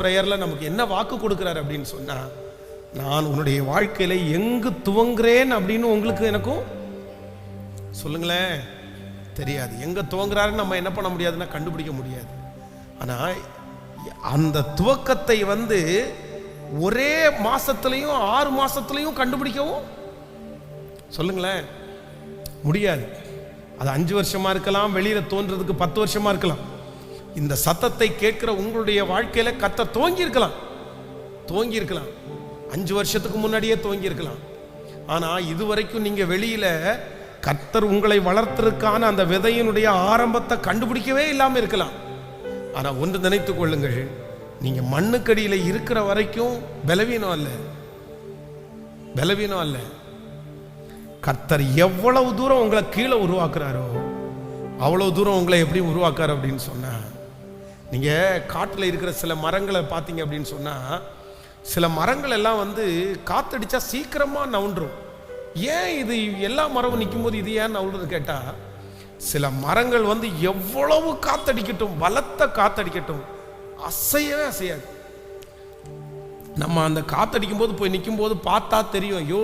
ப்ரேயரில் நமக்கு என்ன வாக்கு கொடுக்குறாரு அப்படின்னு சொன்னா நான் உன்னுடைய வாழ்க்கையில எங்கு துவங்குறேன்? அப்படின்னு உங்களுக்கு எனக்கும் சொல்லுங்களேன் தெரியாது. எங்க துவங்குறாருன்னு நம்ம என்ன பண்ண முடியாதுன்னா கண்டுபிடிக்க முடியாது. ஆனா அந்த துவக்கத்தை வந்து ஒரே மாசத்துலயும் ஆறு மாசத்துலயும் கண்டுபிடிக்கவும் சொல்லுங்களேன் முடியாது. அது அஞ்சு வருஷமா இருக்கலாம் வெளியில தோன்றதுக்கு பத்து வருஷமா இருக்கலாம். இந்த சத்தத்தை கேட்கிற உங்களுடைய வாழ்க்கையில கத்த துவங்கி இருக்கலாம் துவங்கி இருக்கலாம் அஞ்சு வருஷத்துக்கு முன்னாடியே துவங்கி இருக்கலாம் ஆனா இதுவரைக்கும் நீங்க வெளியில கத்தர் உங்களை வளர்த்திருக்கான அந்த விதையினுடைய ஆரம்பத்தை கண்டுபிடிக்கவே இல்லாமல் இருக்கலாம். ஆனா ஒன்று நினைத்து கொள்ளுங்கள். நீங்க மண்ணுக்கடியில இருக்கிற வரைக்கும் பலவீனம் அல்ல. பலவீனம் அல்ல. கர்த்தர் எவ்வளவு தூரம் உங்களை கீழே உருவாக்குறாரோ அவ்வளவு தூரம் உங்களை எப்படி உருவாக்குறாரு அப்படின்னு சொன்னா நீங்கள் காட்டில் இருக்கிற சில மரங்களை பார்த்தீங்க அப்படின்னு சொன்னால் சில மரங்கள் எல்லாம் வந்து காத்தடிச்சா சீக்கிரமாக நவுண்டுரும். ஏன் இது எல்லா மரமும் நிற்கும் போது இது ஏன் நவுடுன்னு கேட்டால் சில மரங்கள் வந்து எவ்வளவு காத்தடிக்கட்டும் பலத்த காத்தடிக்கட்டும் அசையவே அசையாது. நம்ம அந்த காத்தடிக்கும் போது போய் நிற்கும் போது பார்த்தா தெரியும் ஐயோ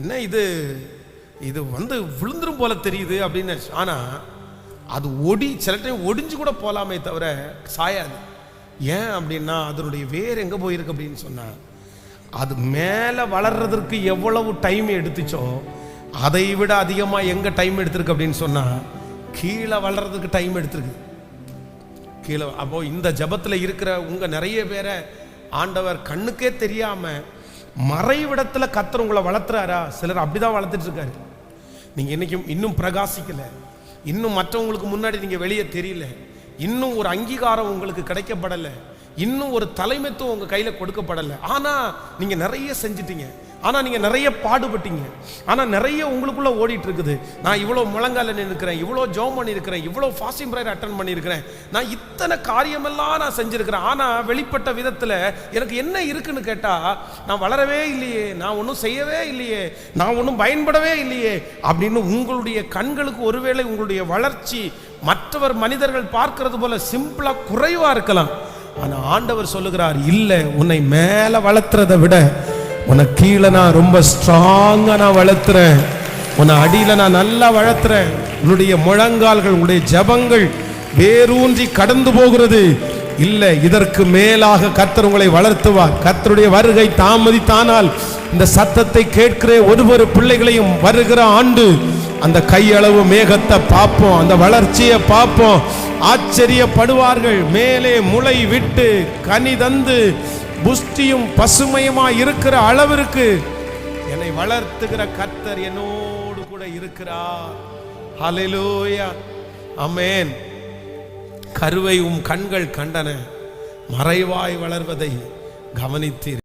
என்ன இது? இது வந்து விழுந்துரும் போல தெரியுது அப்படின்னு. ஆனால் அது ஒடி சில டைம் ஒடிஞ்சு கூட போகலாமே தவிர சாயாது. ஏன் அப்படின்னா அதனுடைய வேர் எங்கே போயிருக்கு அப்படின்னு சொன்னால் அது மேலே வளர்றதற்கு எவ்வளவு டைம் எடுத்துச்சோ அதை விட அதிகமாக எங்கே டைம் எடுத்திருக்கு அப்படின்னு சொன்னால் கீழே வளர்றதுக்கு டைம் எடுத்திருக்கு. கீழே அப்போ இந்த ஜபத்தில் இருக்கிற உங்கள் நிறைய பேரை ஆண்டவர் கண்ணுக்கே தெரியாமல் மறைவிடத்தில் கத்தர் உங்களை வளர்த்துறாரா? சிலர் அப்படிதான் வளர்த்துட்டு இருக்காரு. நீங்கள் இன்னைக்கும் இன்னும் பிரகாசிக்கலை. இன்னும் மற்றவங்களுக்கு முன்னாடி நீங்கள் வெளியே தெரியல. இன்னும் ஒரு அங்கீகாரம் உங்களுக்கு கிடைக்கப்படலை. இன்னும் ஒரு தலைமைத்துவம் உங்கள் கையில் கொடுக்கப்படலை. ஆனால் நீங்கள் நிறைய செஞ்சிட்டீங்க. ஆனால் நீங்கள் நிறைய பாடுபட்டீங்க. ஆனால் நிறைய உங்களுக்குள்ளே ஓடிட்டு இருக்குது நான் இவ்வளோ முழங்கால நின்றுக்கிறேன் இவ்வளோ ஜோம் பண்ணியிருக்கிறேன் இவ்வளோ ஃபாஸ்டிங் ப்ரேயர் அட்டன் பண்ணியிருக்கிறேன். நான் இத்தனை காரியமெல்லாம் நான் செஞ்சுருக்கிறேன். ஆனால் வெளிப்பட்ட விதத்தில் எனக்கு என்ன இருக்குன்னு கேட்டால் நான் வளரவே இல்லையே நான் ஒன்றும் செய்யவே இல்லையே நான் ஒன்றும் பயன்படவே இல்லையே அப்படின்னு உங்களுடைய கண்களுக்கு ஒருவேளை உங்களுடைய வளர்ச்சி மற்றவர் மனிதர்கள் பார்க்கறது போல சிம்பிளாக குறைவாக இருக்கலாம். ஆனா ஆண்டவர் சொல்லுகிறார் இல்லை உன்னை மேல வளர்த்துறதை விட உன்னை கீழே நான் ரொம்ப ஸ்ட்ராங்கா நான் வளர்த்துறேன். உன்னை அடியில நான் நல்லா வளர்த்துறேன். உன்னுடைய முழங்கால்கள் உன்னுடைய ஜபங்கள் வேரூன்றி கடந்து போகிறது. இல்லை இதற்கு மேலாக கர்த்தர் உங்களை வளர்த்துவார். கர்த்தருடைய வருகை தாமதித்தானால் இந்த சத்தத்தை கேட்கிற ஒவ்வொரு பிள்ளைகளையும் வருகிற ஆண்டு அந்த கையளவு மேகத்தை பார்ப்போம் அந்த வளர்ச்சியை பார்ப்போம். ஆச்சரியப்படுவார்கள். மேலே முளை விட்டு கனி தந்து புஷ்டியும் பசுமையுமா இருக்கிற அளவிற்கு என்னை வளர்த்துகிற கர்த்தர் என்னோடு கூட இருக்கிறார். ஹalleluya அமேன் கருவை உம் கண்கள் கண்டன. மறைவாய் வளர்வதை கவனித்தீர்.